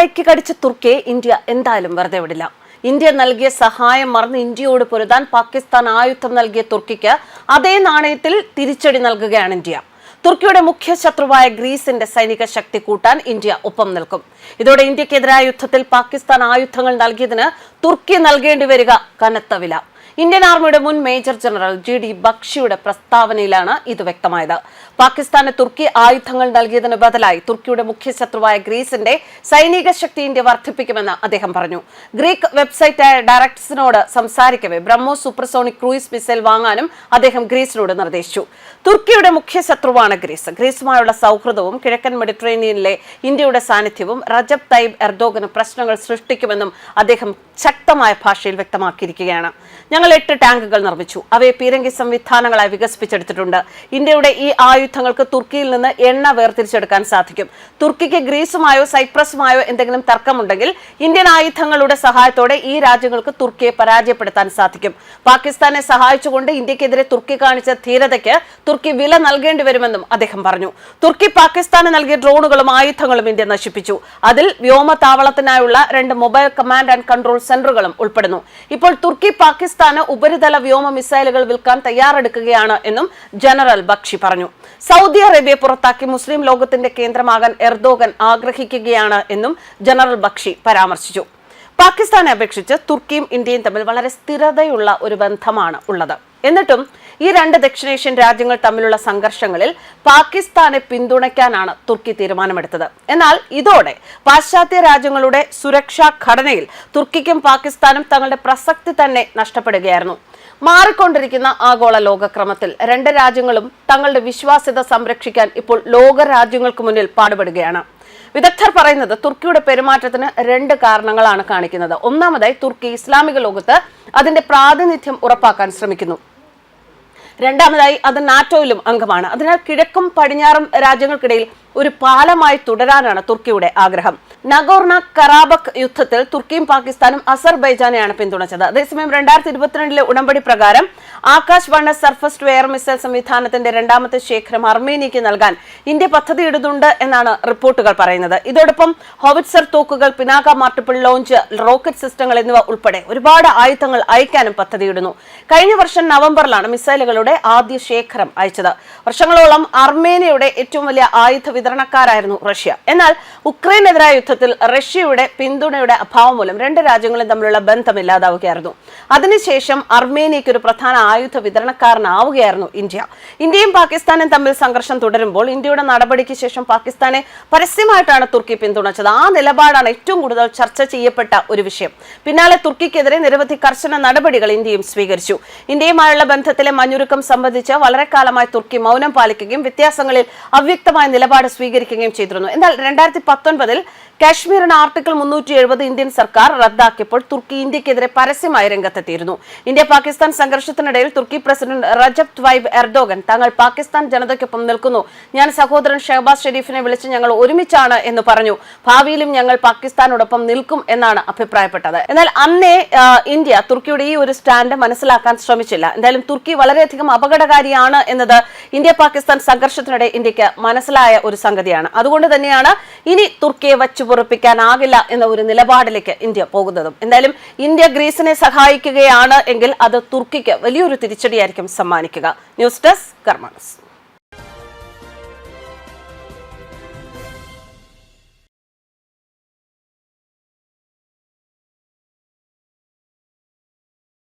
കൈക്ക് കടിച്ച തുർക്കിയെ ഇന്ത്യ എന്തായാലും വെറുതെ വിടില്ല. ഇന്ത്യ നൽകിയ സഹായം മറന്ന് ഇന്ത്യയോട് പൊരുതാൻ പാകിസ്ഥാൻ ആയുധം നൽകിയ തുർക്കിക്ക് അതേ നാണയത്തിൽ തിരിച്ചടി നൽകുകയാണ് ഇന്ത്യ. തുർക്കിയുടെ മുഖ്യ ശത്രുവായ ഗ്രീസിന്റെ സൈനിക ശക്തി കൂട്ടാൻ ഇന്ത്യ ഒപ്പം നിൽക്കും. ഇതോടെ ഇന്ത്യക്കെതിരായ യുദ്ധത്തിൽ പാകിസ്ഥാൻ ആയുധങ്ങൾ നൽകിയതിന് തുർക്കി നൽകേണ്ടി വരിക കനത്ത വില. ഇന്ത്യൻ ആർമിയുടെ മുൻ മേജർ ജനറൽ ജി ഡി ബക്ഷിയുടെ പ്രസ്താവനയിലാണ് ഇത് വ്യക്തമായത്. പാകിസ്ഥാന് തുർക്കി ആയുധങ്ങൾ നൽകിയതിന് ബദലായി തുർക്കിയുടെ മുഖ്യ ശത്രുവായ ഗ്രീസിന്റെ സൈനിക ശക്തി ഇന്ത്യ വർദ്ധിപ്പിക്കുമെന്ന് അദ്ദേഹം പറഞ്ഞു. ഗ്രീക്ക് വെബ്സൈറ്റായ ഡയറക്ടസിനോട് സംസാരിക്കവെ ബ്രഹ്മോ സൂപ്പർസോണിക് ക്രൂയിസ് മിസൈൽ വാങ്ങാനും അദ്ദേഹം ഗ്രീസിനോട് നിർദ്ദേശിച്ചു. തുർക്കിയുടെ മുഖ്യ ശത്രുവാണ് ഗ്രീസ്. ഗ്രീസുമായുള്ള സൗഹൃദവും കിഴക്കൻ മെഡിറ്ററേനിയനിലെ ഇന്ത്യയുടെ സാന്നിധ്യവും റജബ് തയ്യബ് എർദോഗന് പ്രശ്നങ്ങൾ സൃഷ്ടിക്കുമെന്നും അദ്ദേഹം ശക്തമായ ഭാഷയിൽ വ്യക്തമാക്കിയിരിക്കുകയാണ്. ഞങ്ങൾ എട്ട് ടാങ്കുകൾ നിർമ്മിച്ചു. അവയെ പീരങ്കി സംവിധാനങ്ങളായി വികസിപ്പിച്ചെടുത്തിട്ടുണ്ട്. ഇന്ത്യയുടെ ഈ ആയുധങ്ങൾക്ക് തുർക്കിയിൽ നിന്ന് എണ്ണ വേർതിരിച്ചെടുക്കാൻ സാധിക്കും. തുർക്കിക്ക് ഗ്രീസുമായോ സൈപ്രസുമായോ എന്തെങ്കിലും തർക്കമുണ്ടെങ്കിൽ ഇന്ത്യൻ ആയുധങ്ങളുടെ സഹായത്തോടെ ഈ രാജ്യങ്ങൾക്ക് തുർക്കിയെ പരാജയപ്പെടുത്താൻ സാധിക്കും. പാകിസ്ഥാനെ സഹായിച്ചുകൊണ്ട് ഇന്ത്യക്കെതിരെ തുർക്കി കാണിച്ച ധീരതയ്ക്ക് തുർക്കി വില നൽകേണ്ടി വരുമെന്നും അദ്ദേഹം പറഞ്ഞു. തുർക്കി പാകിസ്ഥാന് നൽകിയ ഡ്രോണുകളും ആയുധങ്ങളും ഇന്ത്യ നശിപ്പിച്ചു. അതിൽ വ്യോമതാവളത്തിനായുള്ള രണ്ട് മൊബൈൽ കമാൻഡ് ആൻഡ് കൺട്രോൾ സെന്ററുകളും ഉൾപ്പെടുന്നു. ഇപ്പോൾ തുർക്കി പാകിസ്ഥാന് ഉപരിതല വ്യോമ മിസൈലുകൾ വിൽക്കാൻ തയ്യാറെടുക്കുകയാണ് എന്നും ജനറൽ ബക്ഷി പറഞ്ഞു. സൗദി അറേബ്യ പുറത്താക്കി മുസ്ലിം ലോകത്തിന്റെ കേന്ദ്രമാകാൻ എർദോഗൻ ആഗ്രഹിക്കുകയാണ് എന്നും ജനറൽ ബക്ഷി പരാമർശിച്ചു. പാകിസ്ഥാനെ അപേക്ഷിച്ച് തുർക്കിയും ഇന്ത്യയും തമ്മിൽ വളരെ സ്ഥിരതയുള്ള ഒരു ബന്ധമാണ് ഉള്ളത്. എന്നിട്ടും ഈ രണ്ട് ദക്ഷിണേഷ്യൻ രാജ്യങ്ങൾ തമ്മിലുള്ള സംഘർഷങ്ങളിൽ പാകിസ്ഥാനെ പിന്തുണയ്ക്കാനാണ് തുർക്കി തീരുമാനമെടുത്തത്. എന്നാൽ ഇതോടെ പാശ്ചാത്യ രാജ്യങ്ങളുടെ സുരക്ഷാ ഘടനയിൽ തുർക്കിക്കും പാകിസ്ഥാനും തങ്ങളുടെ പ്രസക്തി തന്നെ നഷ്ടപ്പെടുകയായിരുന്നു. മാറിക്കൊണ്ടിരിക്കുന്ന ആഗോള ലോകക്രമത്തിൽ രണ്ട് രാജ്യങ്ങളും തങ്ങളുടെ വിശ്വാസ്യത സംരക്ഷിക്കാൻ ഇപ്പോൾ ലോക രാജ്യങ്ങൾക്ക് മുന്നിൽ പാടുപെടുകയാണ്. വിദഗ്ധർ പറയുന്നത് തുർക്കിയുടെ പെരുമാറ്റത്തിന് രണ്ട് കാരണങ്ങളാണ് കാണിക്കുന്നത്. ഒന്നാമതായി തുർക്കി ഇസ്ലാമിക ലോകത്ത് അതിന്റെ പ്രാതിനിധ്യം ഉറപ്പാക്കാൻ ശ്രമിക്കുന്നു. രണ്ടാമതായി അത് നാറ്റോയിലും അംഗമാണ്. അതിനാൽ കിഴക്കും പടിഞ്ഞാറും രാജ്യങ്ങൾക്കിടയിൽ ഒരു പാലമായി തുടരാനാണ് തുർക്കിയുടെ ആഗ്രഹം. നഗോർണ കറാബക് യുദ്ധത്തിൽ തുർക്കിയും പാകിസ്ഥാനും അസർബൈജാനെയാണ് പിന്തുണച്ചത്. അതേസമയം രണ്ടായിരത്തി ഇരുപത്തിരണ്ടിലെ ഉടമ്പടി പ്രകാരം ആകാശ് വണ്ണ സർഫസ് ടു എയർ മിസൈൽ സംവിധാനത്തിന്റെ രണ്ടാമത്തെ ശേഖരം അർമേനിയയ്ക്ക് നൽകാൻ ഇന്ത്യ പദ്ധതിയിടുന്നുണ്ട് എന്നാണ് റിപ്പോർട്ടുകൾ പറയുന്നത്. ഇതോടൊപ്പം ഹോവിറ്റ്സർ തോക്കുകൾ പിനാക മാർട്ടിപ്പിൾ ലോഞ്ച് റോക്കറ്റ് സിസ്റ്റങ്ങൾ എന്നിവ ഉൾപ്പെടെ ഒരുപാട് ആയുധങ്ങൾ അയക്കാനും പദ്ധതിയിടുന്നു കഴിഞ്ഞ വർഷം നവംബറിലാണ് മിസൈലുകളുടെ ആദ്യ ശേഖരം അയച്ചത്. വർഷങ്ങളോളം അർമേനിയയുടെ ഏറ്റവും വലിയ ആയുധ വിതരണക്കാരായിരുന്നു റഷ്യ. എന്നാൽ ഉക്രൈനെതിരായ യുദ്ധത്തിൽ റഷ്യയുടെ പിന്തുണയുടെ അഭാവം മൂലം രണ്ട് രാജ്യങ്ങളും തമ്മിലുള്ള ബന്ധം ഇല്ലാതാവുകയായിരുന്നു. അതിനുശേഷം അർമേനിയയ്ക്ക് ഒരു പ്രധാന ആയുധ വിതരണക്കാരനാവുകയായിരുന്നു ഇന്ത്യ. ഇന്ത്യയും പാകിസ്ഥാനും തമ്മിൽ സംഘർഷം തുടരുമ്പോൾ ഇന്ത്യയുടെ നടപടിക്ക് ശേഷം പാകിസ്ഥാനെ പരസ്യമായിട്ടാണ് തുർക്കി പിന്തുണച്ചത്. ആ നിലപാടാണ് ഏറ്റവും കൂടുതൽ ചർച്ച ചെയ്യപ്പെട്ട ഒരു വിഷയം. പിന്നാലെ തുർക്കിക്കെതിരെ നിരവധി കർശന നടപടികൾ ഇന്ത്യയും സ്വീകരിച്ചു. ഇന്ത്യയുമായുള്ള ബന്ധത്തിലെ മഞ്ഞുരുക്കം സംബന്ധിച്ച് വളരെ കാലമായി തുർക്കി മൗനം പാലിക്കുകയും വ്യത്യാസങ്ങളിൽ അവ്യക്തമായ നിലപാട് സ്വീകരിക്കുകയും ചെയ്തിരുന്നു. എന്നാൽ രണ്ടായിരത്തി പത്തൊൻപതിൽ കാശ്മീരിന് ആർട്ടിക്കിൾ മുന്നൂറ്റി എഴുപത് ഇന്ത്യൻ സർക്കാർ റദ്ദാക്കിയപ്പോൾ തുർക്കി ഇന്ത്യക്കെതിരെ പരസ്യമായി രംഗത്തെത്തിയിരുന്നു. ഇന്ത്യ പാകിസ്ഥാൻ സംഘർഷത്തിനിടയിൽ തുർക്കി പ്രസിഡന്റ് റജബ് ത്വൈബ് എർദോഗൻ തങ്ങൾ പാകിസ്ഥാൻ ജനതയ്ക്കൊപ്പം നിൽക്കുന്നു. ഞാൻ സഹോദരൻ ഷഹബാസ് ഷെരീഫിനെ വിളിച്ച് ഞങ്ങൾ ഒരുമിച്ചാണ് എന്ന് പറഞ്ഞു. ഭാവിയിലും ഞങ്ങൾ പാകിസ്ഥാനോടൊപ്പം നിൽക്കും എന്നാണ് അഭിപ്രായപ്പെട്ടത്. എന്നാൽ അന്നേ ഇന്ത്യ തുർക്കിയുടെ ഈ ഒരു സ്റ്റാൻഡ് മനസ്സിലാക്കാൻ ശ്രമിച്ചില്ല. എന്തായാലും തുർക്കി വളരെയധികം അപകടകാരിയാണ് എന്നത് ഇന്ത്യ പാകിസ്ഥാൻ സംഘർഷത്തിനിടെ ഇന്ത്യയ്ക്ക് മനസ്സിലായ ഒരു സംഗതിയാണ്. അതുകൊണ്ട് തന്നെയാണ് ഇനി തുർക്കിയെ വച്ചു പൊറപ്പിക്കാനാകില്ല എന്ന ഒരു നിലപാടിലേക്ക് ഇന്ത്യ പോകുന്നതും. എന്തായാലും ഇന്ത്യ ഗ്രീസിനെ സഹായിക്കുകയാണ് എങ്കിൽ അത് തുർക്കിക്ക് വലിയൊരു തിരിച്ചടിയായിരിക്കും സമ്മാനിക്കുക. News desk കർമാനസ്.